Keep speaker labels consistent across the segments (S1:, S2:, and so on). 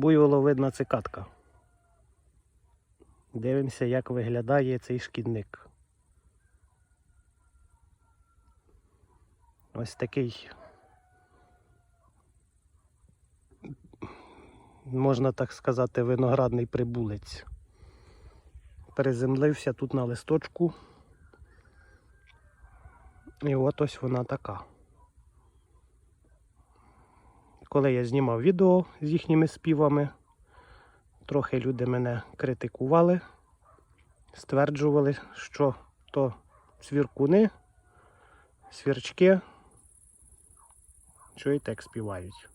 S1: Буйволовидна цикатка. Дивимося, як виглядає цей шкідник. Ось такий, можна так сказати, виноградний прибулець. Переземлився тут на листочку. І от ось вона така. Коли я знімав відео з їхніми співами, трохи люди мене критикували, стверджували, що то свіркуни, свірчки, що і так співають.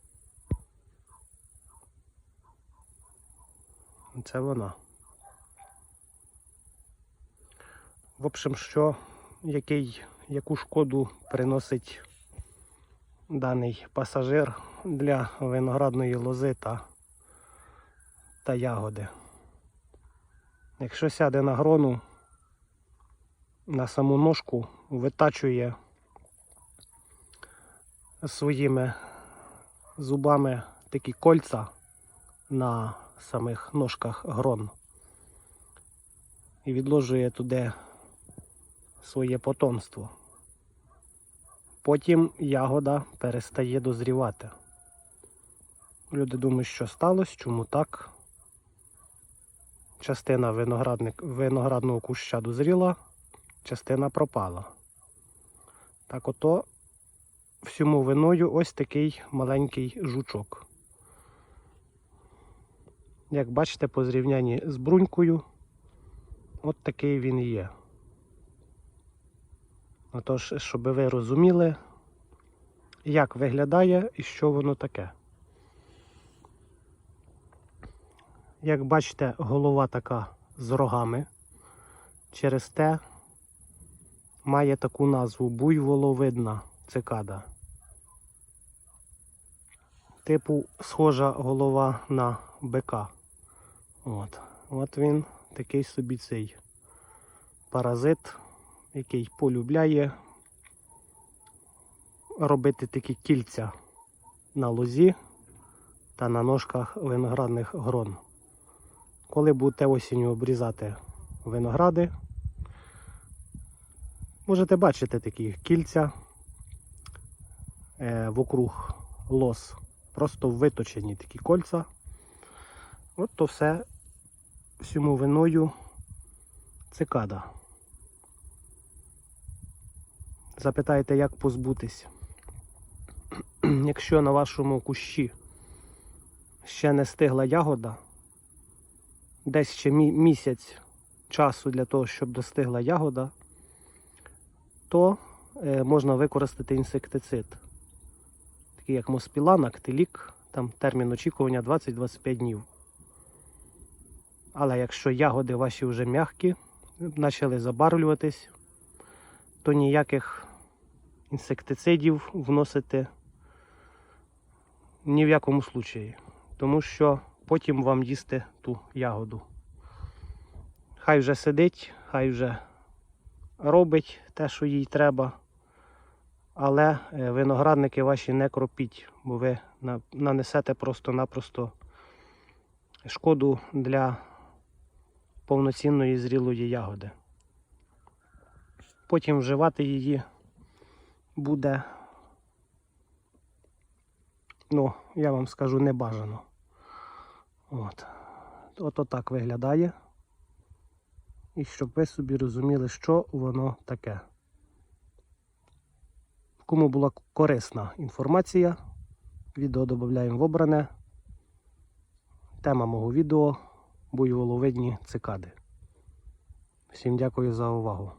S1: Це вона. В общем, що який, яку шкоду приносить даний пасажир для виноградної лози та, та ягоди. Якщо сяде на грону, на саму ножку витачує своїми зубами такі кольця на самих ножках грон і відложує туди своє потомство. Потім ягода перестає дозрівати. Люди думають, що сталося, чому так. Частина виноградного куща дозріла, частина пропала. Так ото всьому виною ось такий маленький жучок. Як бачите, по зрівнянні з брунькою, от такий він є. Отож, щоб ви розуміли, як виглядає і що воно таке. Як бачите, голова така з рогами. Через те має таку назву буйволовидна цикада. Типу схожа голова на бика. От. От він такий собі цей паразит який полюбляє робити такі кільця на лозі та на ножках виноградних грон. Коли будете осінню обрізати виногради, можете бачити такі кільця е, вокруг лоз, просто виточені такі кольця. От то все всьому виною цикада. Запитаєте, як позбутись. Якщо на вашому кущі ще не стигла ягода, десь ще місяць часу для того, щоб достигла ягода, то е, можна використати інсектицид. Такий як моспілан, актилік, там термін очікування 20-25 днів. Але якщо ягоди ваші вже м'які, почали забарвлюватись, то ніяких інсектицидів вносити ні в якому случаї, тому що потім вам їсти ту ягоду. Хай вже сидить, хай вже робить те, що їй треба, але е, виноградники ваші не кропіть, бо ви нанесете просто-напросто шкоду для повноцінної зрілої ягоди. Потім вживати її буде, ну, я вам скажу, не бажано. От. Ото так виглядає. І щоб ви собі розуміли, що воно таке. Кому була корисна інформація, відео додаємо в обране. Тема мого відео буйволовидні цикади. Всім дякую за увагу.